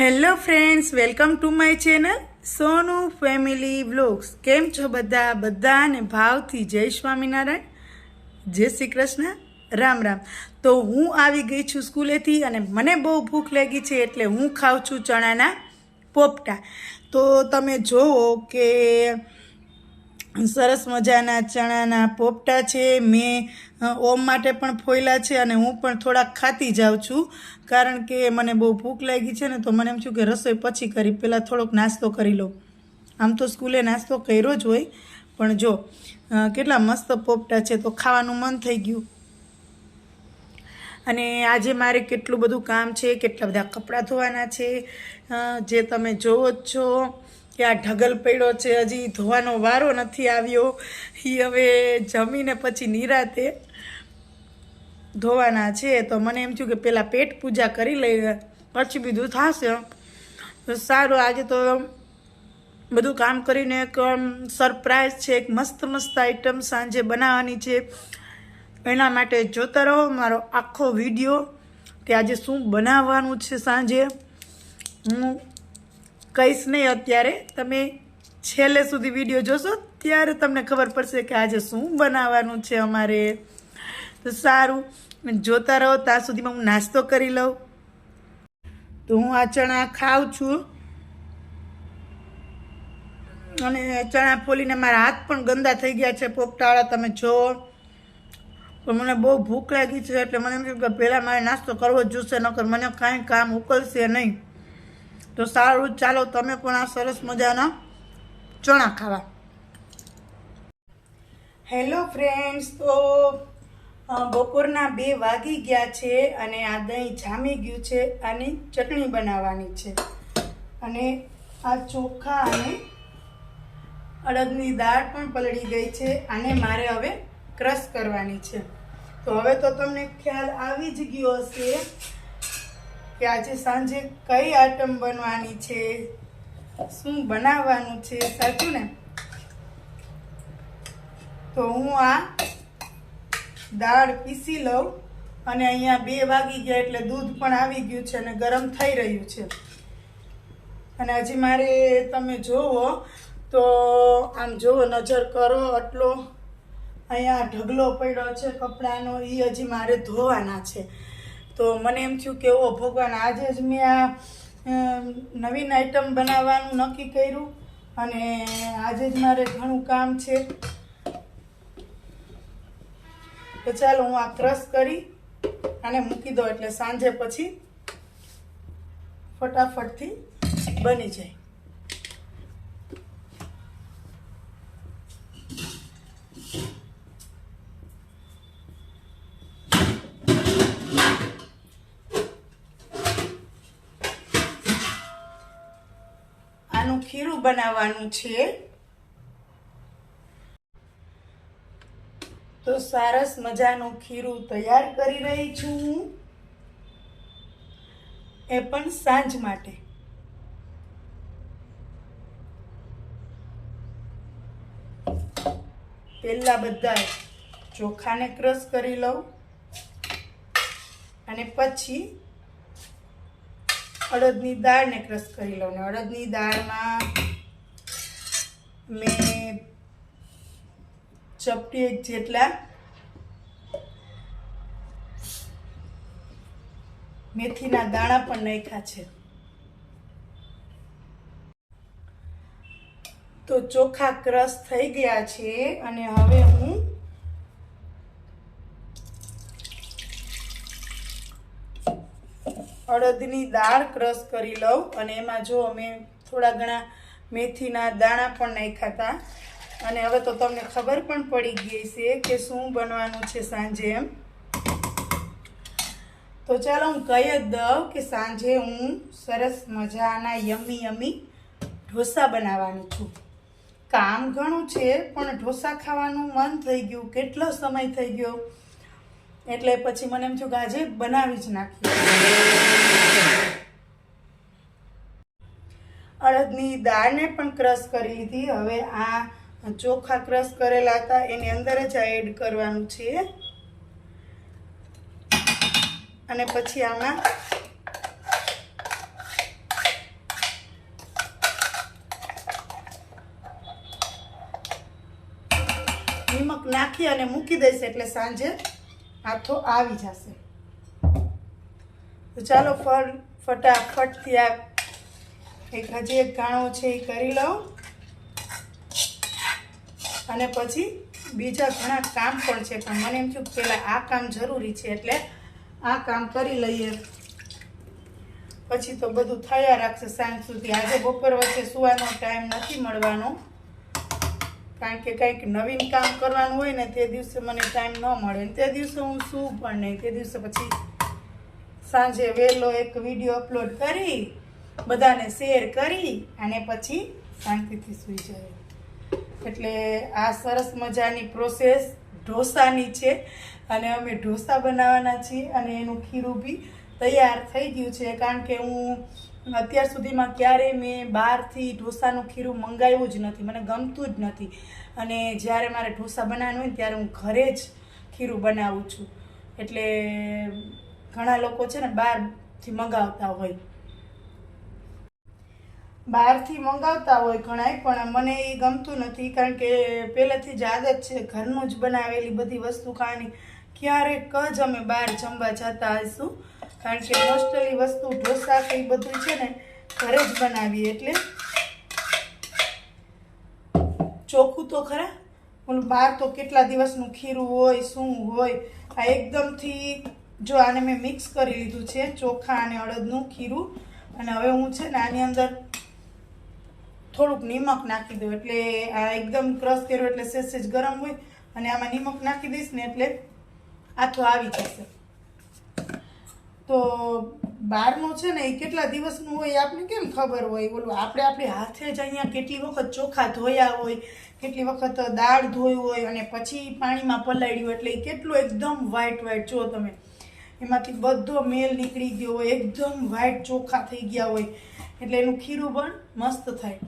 Hello friends, welcome to my channel Sonu family vlogs. કેમ છો બધા? બધાને ભાવથી જય સ્વામિનારાયણ. જય શ્રી કૃષ્ણ. રામ રામ. તો હું આવી ગઈ છું સ્કૂલેથી અને મને બહુ ભૂખ લાગી છે એટલે હું ખાઉં છું ચણાના પોપટા. તો તમે જુઓ કે સરસ મજાના ચણાના પોપટા છે, મેં ઓમ માટે પણ ફોયલા છે અને હું પણ થોડાક ખાતી જાઉં છું. કારણ કે મને બહુ ભૂખ લાગી છે ને તો મને એમ થયું કે રસોઈ પછી કરી પહેલાં થોડોક નાસ્તો કરી લો આમ તો સ્કૂલે નાસ્તો કર્યો જ હોય, પણ જો કેટલા મસ્ત પોપટા છે તો ખાવાનું મન થઈ ગયું. અને આજે મારે કેટલું બધું કામ છે, કેટલા બધા કપડાં ધોવાના છે જે તમે જોવો જ છો. કે આ ઢગલ પડ્યો છે, હજી ધોવાનો વારો નથી આવ્યો. એ હવે જમીને પછી નિરાતે ધોવાના છે. તો મને એમ થયું કે પહેલાં પેટ પૂજા કરી લઈએ, પછી બીજું થશે. તો સારું, આજે તો બધું કામ કરીને એક સરપ્રાઈઝ છે, એક મસ્ત મસ્ત આઈટમ સાંજે બનાવવાની છે. એના માટે જોતા રહો મારો આખો વીડિયો. કે આજે શું બનાવવાનું છે સાંજે. હું કહીશ નહીં અત્યારે. તમે છેલ્લે સુધી વીડિયો જોશો, ત્યારે તમને ખબર પડશે કે આજે શું બનાવવાનું છે અમારે. તો સારું જોતા રહો, ત્યાં સુધીમાં હું નાસ્તો કરી લઉં. તો હું આ ચણા ખાઉં છું. અને ચણા ફોલીને મારા હાથ પણ ગંદા થઈ ગયા છે પોપટાળા તમે જો પણ મને બહુ ભૂખ લાગી છે, એટલે મને એમ કે પહેલાં મારે નાસ્તો કરવો જ જોશે, નકર મને કાંઈ કામ ઉકલશે નહીં. તો સારું, ચાલો તમે પણ આ સરસ મજાના ચણા ખાવા. હેલો ફ્રેન્ડ્સ તો બપોરના બે વાગી ગયા છે અને આ દહીં જામી ગયું છે આની ચટણી બનાવવાની છે. અને આ ચોખા અને અડદની દાળ પણ પલળી ગઈ છે આને મારે હવે ક્રશ કરવાની છે. તો હવે તો તમને ખ્યાલ આવી જ ગયો હશે કે આજે સાંજે કઈ આઈટમ બનવાની છે? શું બનાવવાનું છે? સાચું ને? તો હું આ દાળ પીસી લઉં અને અહીંયા બે વાગી ગયા એટલે દૂધ પણ આવી ગયું છે અને ગરમ થઈ રહ્યું છે. અને હજી મારે તમે જોવો તો આમ જોવો, નજર કરો આટલો. અહીંયા ઢગલો પડ્યો છે કપડાનો એ હજી મારે ધોવાના છે. તો મને એમ થયું કે ઓ ભગવાન, આજે જ મેં આ નવીન આઈટમ બનાવવાનું નક્કી કર્યું અને આજે જ મારે ઘણું કામ છે. તો ચાલો, હું આ ક્રશ કરી અને મૂકી દો એટલે સાંજે પછી ફટાફટથી બની જાય આનું ખીરું બનાવવાનું છે. તો સરસ મજાનું ખીરું તૈયાર કરી રહી છું. હું એ પણ સાંજ માટે. પહેલા બધા ચોખાને ક્રશ કરી લઉં. અને પછી અડદની દાળને ક્રશ કરી લઉં ને અડદની દાળમાં મેં ચપટી જેટલા મેથીના દાણા પણ નાખ્યા છે. તો ચોખા ક્રશ થઈ ગયા છે અને હવે હું અડદની દાળ ક્રશ કરી લઉં અને એમાં જો અમે થોડા ઘણા મેથીના દાણા પણ નાખ્યા હતા. અને હવે તો તમને ખબર પણ પડી ગઈ છે કે શું બનવાનું છે સાંજે. એમ તો ચાલો હું કહી જ દઉં કે સાંજે હું સરસ મજાના યમી યમી ઢોસા બનાવવાની છું. કામ ઘણું છે, પણ ઢોસા ખાવાનું મન થઈ ગયું. કેટલો સમય થઈ ગયો? એટલે પછી મને એમ થયું કે આજે બનાવી જ નાખી અડદની દાળને પણ ક્રશ કરી લીધી. હવે આ ચોખા ક્રશ કરેલા હતા. એની અંદર જ આ એડ કરવાનું છે. અને પછી આમાં નિમક નાખી અને મૂકી દઈશ એટલે સાંજે આથો આવી જશે. તો ચાલો ફળ ફટાફટથી આ એક હજી એક ગાણો છે એ કરી લઉં. અને પછી બીજા ઘણા કામ પણ છે, પણ મને એમ થયું પહેલાં આ કામ જરૂરી છે, એટલે આ કામ કરી લઈએ. પછી તો બધું થયા રાખશે, સાંજ સુધી. આજે બપોર વચ્ચે સુવાનો ટાઈમ નથી મળવાનો. કારણ કે કંઈક નવીન કામ કરવાનું હોય ને તે દિવસે મને ટાઈમ ન મળે. તે દિવસે હું શું પણ નહીં. તે દિવસે પછી સાંજે વહેલો એક વીડિયો અપલોડ કરી, બધાને શેર કરી અને પછી શાંતિથી સૂઈ જાય એટલે આ સરસ મજાની પ્રોસેસ ઢોસાની છે અને અમે ઢોસા બનાવવાના છીએ અને એનું ખીરું બી તૈયાર થઈ ગયું છે. કારણ કે હું અત્યાર સુધીમાં ક્યારેય મેં બહારથી ઢોસાનું ખીરું મંગાવ્યું જ નથી. મને ગમતું જ નથી. અને જ્યારે મારે ઢોસા બનાવવાનું હોય ત્યારે હું ઘરે જ ખીરું બનાવું છું. એટલે ઘણા લોકો છે ને બહારથી મંગાવતા હોય. બહારથી મંગાવતા હોય ઘણાય, પણ મને એ ગમતું નથી. કારણ કે પહેલેથી જ આદત છે ઘરનું જ બનાવેલી બધી વસ્તુ ખાવાની. ક્યારેક જ અમે બહાર જમવા જતા હશું કારણ કે મોસ્ટલી વસ્તુ, ઢોસા કે બધું છે ને, ઘરે જ બનાવીએ એટલે ચોખ્ખું તો ખરા ઓલું બહાર તો કેટલા દિવસનું ખીરું હોય, શું હોય, આ એકદમથી જો આને મેં મિક્સ કરી લીધું છે, ચોખા અને અડદનું ખીરું, અને હવે હું છે ને આની અંદર થોડુંક નિમક નાખી દઉં, એટલે આ એકદમ ક્રશ કર્યો એટલે સેજ સેજ ગરમ હોય, અને આમાં નિમક નાખી દઈશ ને એટલે આથો આવી જશે. તો બહારનું છે ને, એ કેટલા દિવસનું હોય આપને કેમ ખબર હોય? બોલું, આપણે આપણી હાથે જ અહીંયા કેટલી વખત ચોખા ધોયા હોય, કેટલી વખત દાળ ધોઈ હોય, અને પછી પાણીમાં પલાળ્યું એટલે એ કેટલું એકદમ વ્હાઈટ વ્હાઈટ જો તમે. એમાંથી બધો મેલ નીકળી ગયો હોય, એકદમ વ્હાઈટ ચોખા થઈ ગયા હોય, એટલે એનું ખીરું પણ મસ્ત થાય.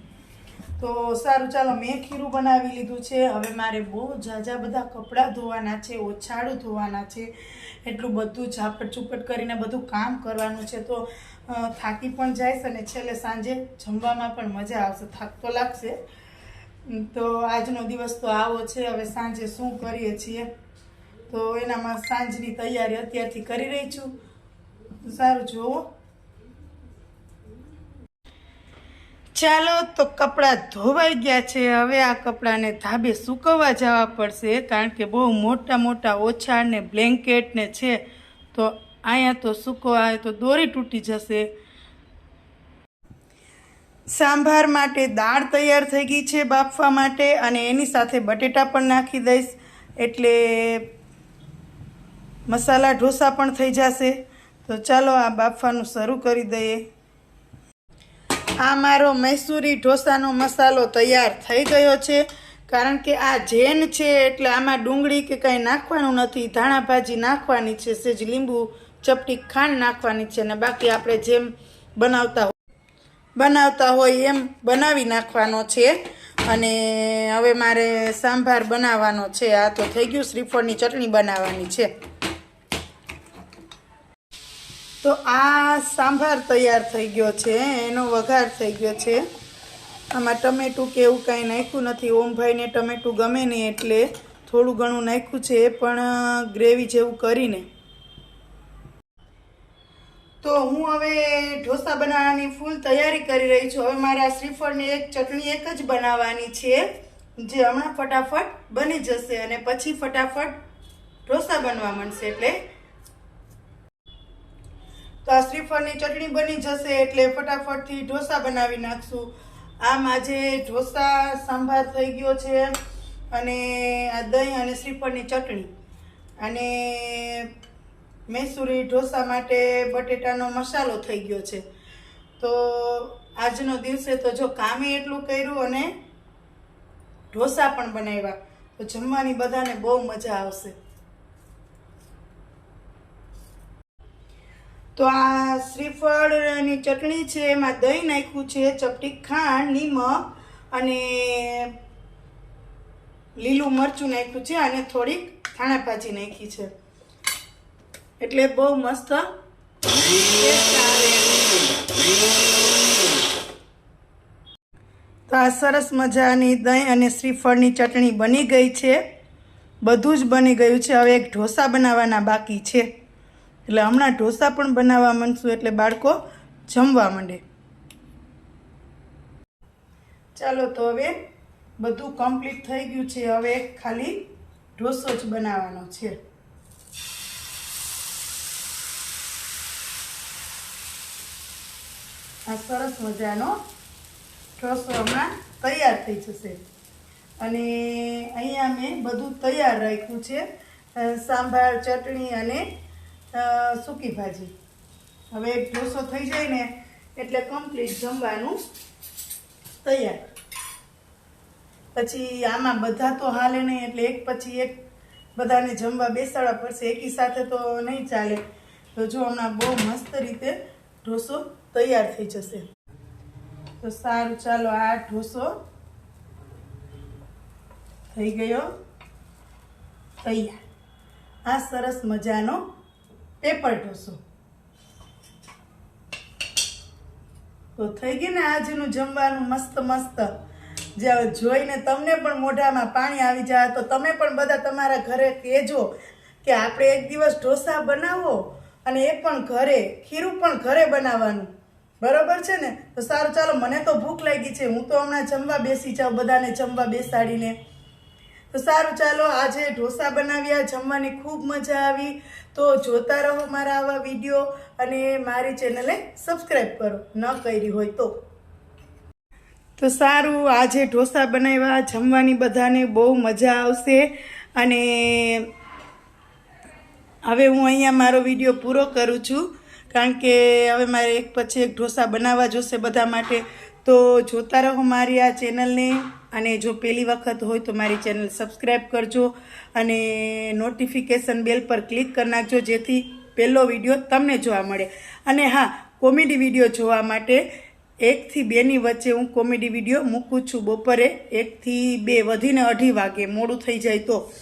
તો સારું, ચાલો મેં ખીરું બનાવી લીધું છે. હવે મારે બહુ ઝાઝા બધા કપડાં ધોવાના છે ઓછાડું ધોવાના છે. એટલું બધું ઝાપટ ચૂપટ કરીને બધું કામ કરવાનું છે. તો થાકી પણ જઈશ અને છેલ્લે સાંજે જમવામાં પણ મજા આવશે. થાક તો લાગશે. તો આજનો દિવસ તો આવો છે. હવે સાંજે શું કરીએ છીએ? તો એનામાં સાંજની તૈયારી અત્યારથી કરી રહી છું. સારું, જુઓ. ચાલો તો કપડાં ધોવાઈ ગયા છે. હવે આ કપડાને ધાબે સૂકવવા જવા પડશે, કારણ કે બહુ મોટા મોટા ઓછા ને બ્લેન્કેટ ને છે. તો અહીંયા તો સૂકવા તો દોરી તૂટી જશે. સાંભાર માટે દાળ તૈયાર થઈ ગઈ છે બાફવા માટે, અને એની સાથે બટેટા પણ નાખી દઈશ. એટલે મસાલા ઢોસા પણ થઈ જશે. તો ચાલો આ બાફવાનું શરૂ કરી દઈએ. આ મારો મૈસૂરી ઢોસાનો મસાલો તૈયાર થઈ ગયો છે. કારણ કે આ જેન છે, એટલે આમાં ડુંગળી કે કાંઈ નાખવાનું નથી, ધાણા ભાજી નાખવાની છે, સેજ લીંબુ, ચપટી ખાંડ નાખવાની છે અને બાકી આપણે જેમ બનાવતા બનાવતા હોય એમ બનાવી નાખવાનો છે. અને હવે મારે સાંભાર બનાવવાનો છે. આ તો થઈ ગયું, શ્રીફળની ચટણી બનાવવાની છે. તો આ સાંભાર તૈયાર થઈ ગયો છે, એનો વઘાર થઈ ગયો છે. આમાં ટમેટું કે એવું કાંઈ નાખ્યું નથી. ઓમભાઈને ટમેટું ગમે નહીં એટલે થોડું ઘણું નાખ્યું છે, પણ ગ્રેવી જેવું કરીને. તો હું હવે ઢોસા બનાવવાની ફૂલ તૈયારી કરી રહી છું. હવે મારા શ્રીફળની એક ચટણી એક જ બનાવવાની છે, જે હમણાં ફટાફટ બની જશે અને પછી ફટાફટ ઢોસા બનવા મળશે એટલે તો આ શ્રીફળની ચટણી બની જશે એટલે ફટાફટથી ઢોસા બનાવી નાખશું. આમ આજે ઢોસા સાંભાર થઈ ગયો છે અને આ દહીં અને શ્રીફળની ચટણી. અને મૈસૂરી ઢોસા માટે બટેટાનો મસાલો થઈ ગયો છે. તો આજનો દિવસે તો જો કામે એટલું કર્યું અને ઢોસા પણ બનાવ્યા. તો જમવાની બધાને બહુ મજા આવશે. તો આ શ્રીફળની ચટણી છે, એમાં દહીં નાખ્યું છે, ચપટી ખાંડ, નિમક અને લીલું મરચું નાખ્યું છે અને થોડીક ધાણા ભાજી નાખી છે. એટલે બહુ મસ્ત તો આ સરસ મજાની દહીં અને શ્રીફળની ચટણી બની ગઈ છે. બધું જ બની ગયું છે. હવે એક ઢોસા બનાવવાના બાકી છે. એટલે હમણાં ઢોસા પણ બનાવવા માંડશું એટલે બાળકો જમવા માંડે. ચાલો તો હવે બધું કમ્પ્લીટ થઈ ગયું છે. હવે ખાલી ઢોસો જ બનાવવાનો છે. આ સરસ મજાનો ઢોસો હમણાં તૈયાર થઈ જશે. અને અહીંયા મેં બધું તૈયાર રાખ્યું છે. સાંભાર, ચટણી અને સૂકી ભાજી. હવે એક ઢોસો થઈ જાય ને, એટલે કમ્પ્લીટ જમવાનું તૈયાર. પછી આમાં બધા તો હાલે નહીં, એટલે એક પછી એક બધાને જમવા બેસાડવા પડશે. એકી સાથે તો નહીં ચાલે. તો જો હમણાં બહુ મસ્ત રીતે ઢોસો તૈયાર થઈ જશે. તો સારું, ચાલો આ ઢોસો થઈ ગયો તૈયાર. આ સરસ મજાનો પેપર ઢોસો. તો થઈ ગયું ને આજનું જમવાનું મસ્ત મસ્ત. જે જોઈને તમને પણ મોઢામાં પાણી આવી જાય તો તમે પણ બધા તમારા ઘરે કહેજો કે આપણે એક દિવસ ઢોસા બનાવો અને એ પણ ઘરે, ખીરું પણ ઘરે બનાવવાનું. બરાબર છે ને? તો સારું, ચાલો, મને તો ભૂખ લાગી છે. હું તો હમણાં જમવા બેસી જાઉં, બધાને જમવા બેસાડીને. તો સારું, ચાલો આજે ઢોસા બનાવ્યા, જમવાની ખૂબ મજા આવી. તો જોતા રહો મારા આવા વીડિયો અને મારી ચેનલે સબસ્ક્રાઈબ કરો, ન કરી હોય તો. તો સારું, આજે ઢોસા બનાવ્યા, જમવાની બધાને બહુ મજા આવશે. અને હવે હું અહીંયા મારો વીડિયો પૂરો કરું છું, કારણ કે હવે મારે એક પછી એક ઢોસા બનાવવા જોશે બધા માટે. તો જોતા રહો મારી આ ચેનલને અને જો પહેલી વખત હોય તો મારી ચેનલ સબસ્ક્રાઈબ કરજો અને નોટિફિકેશન બેલ પર ક્લિક કરી નાખજો, જેથી પહેલો વીડિયો તમને જોવા મળે. અને હા, કોમેડી વીડિયો જોવા માટે એકથી બેની વચ્ચે હું કોમેડી વીડિયો મૂકું છું. બપોરે એકથી બે, વધીને અઢી વાગે મોડું થઈ જાય તો.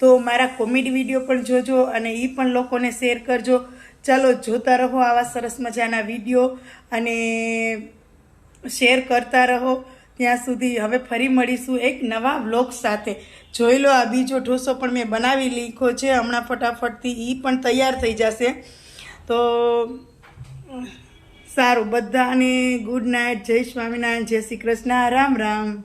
તો મારા કોમેડી વીડિયો પણ જોજો અને એ પણ લોકોને શેર કરજો. ચાલો, જોતા રહો આવા સરસ મજાના વીડિયો અને શેર કરતા રહો. ત્યાં સુધી હવે ફરી મળીશું એક નવા વ્લોગ સાથે. જોઈ લો આ બીજો ઢોસો પણ મેં બનાવી લીખો છે. હમણાં ફટાફટથી એ પણ તૈયાર થઈ જશે. તો, સારું. બધાને ગુડ નાઇટ. જય સ્વામિનારાયણ. જય શ્રી કૃષ્ણ. રામ રામ.